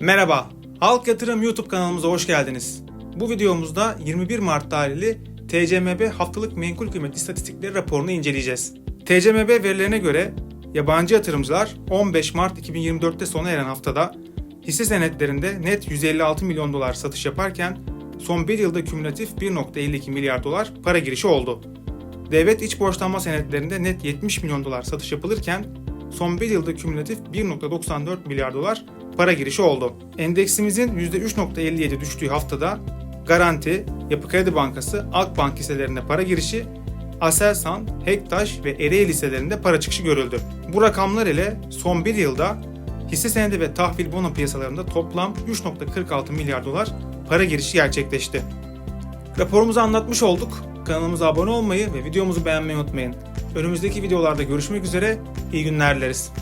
Merhaba, Halk Yatırım YouTube kanalımıza hoş geldiniz. Bu videomuzda 21 Mart tarihli TCMB haftalık menkul kıymet istatistikleri raporunu inceleyeceğiz. TCMB verilerine göre yabancı yatırımcılar 15 Mart 2024'te sona eren haftada hisse senetlerinde net 156 milyon dolar satış yaparken son bir yılda kümülatif 1.52 milyar dolar para girişi oldu. Devlet iç borçlanma senetlerinde net 70 milyon dolar satış yapılırken son bir yılda kümülatif 1.94 milyar dolar para girişi oldu. Endeksimizin %3.57 düştüğü haftada Garanti, Yapı Kredi Bankası, Akbank hisselerinde para girişi, Aselsan, Hektaş ve Ereğli hisselerinde para çıkışı görüldü. Bu rakamlar ile son bir yılda hisse senedi ve tahvil bono piyasalarında toplam 3.46 milyar dolar para girişi gerçekleşti. Raporumuzu anlatmış olduk. Kanalımıza abone olmayı ve videomuzu beğenmeyi unutmayın. Önümüzdeki videolarda görüşmek üzere. İyi günler dileriz.